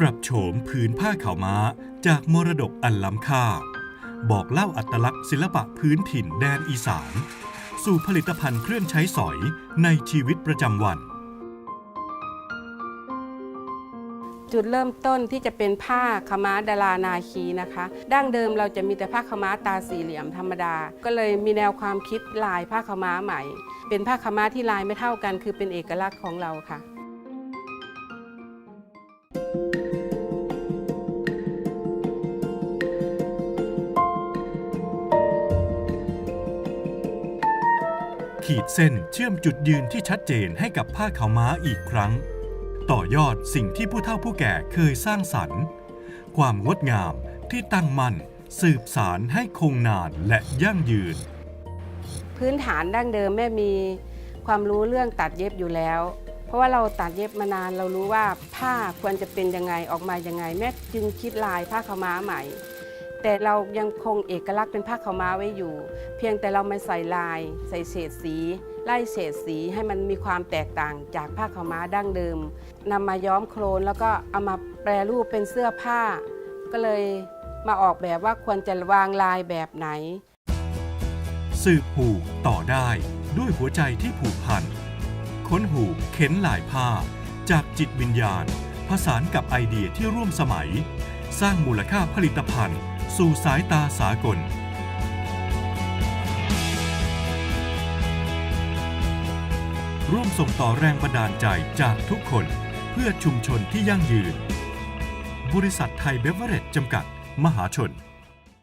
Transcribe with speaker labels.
Speaker 1: ปรับโฉมผืนผ้าขาวม้าจากมรดกอันล้ำค่า บอกเล่าอัตลักษณ์ศิลปะพื้นถิ่นแดนอีสาน สู่ผลิตภัณฑ์เครื่องใช้สอยในชีวิตประจำวัน
Speaker 2: จุดเริ่มต้นที่จะเป็นผ้าขาม้าดารานาคีนะคะ ดั้งเดิมเราจะมีแต่ผ้าขาม้าตาสี่เหลี่ยมธรรมดา ก็เลยมีแนวความคิดลายผ้าขาม้าใหม่ เป็นผ้าขาม้าที่ลายไม่เท่ากัน คือเป็นเอกลักษณ์ของเราค่ะ
Speaker 1: ขีดเส้นเชื่อมจุดยืนที่ชัดเจนให้กับผ้าขาวม้าอีกครั้ง ต่อยอดสิ่งที่ผู้เฒ่าผู้แก่เคยสร้างสรรค์ ความงดงามที่ตั้งมั่นสืบสารให้คงนานและยั่งยืน
Speaker 2: พื้นฐานดั้งเดิมแม่มีความรู้เรื่องตัดเย็บอยู่แล้ว เพราะว่าเราตัดเย็บมานานเรารู้ว่าผ้าควรจะเป็นยังไงออกมายังไง แม่จึงคิดลายผ้าขาวม้าใหม่ แต่เรายังคงเอกลักษณ์เป็นผ้าขาวม้าไว้อยู่ เพียงแต่เราไม่ใส่ลาย ใส่เฉดสีไล่เฉดสีให้มันมีความแตกต่างจากผ้าขาวม้าดั้งเดิมนำมาย้อมโครนแล้วก็เอามาแปรรูปเป็นเสื้อผ้า ก็เลยมาออกแบบว่าควรจะวางลายแบบไหน
Speaker 1: สืบหูต่อได้ด้วยหัวใจที่ผูกพัน ค้นหูเข็นหลายผ้า จากจิตวิญญาณผสานกับไอเดียที่ร่วมสมัย สร้างมูลค่าผลิตภัณฑ์ สู่สายตาสากล ร่วมส่งต่อแรงบันดาลใจจากทุกคนเพื่อชุมชนที่ยั่งยืน บริษัทไทยเบเวอเรจจำกัด มหาชน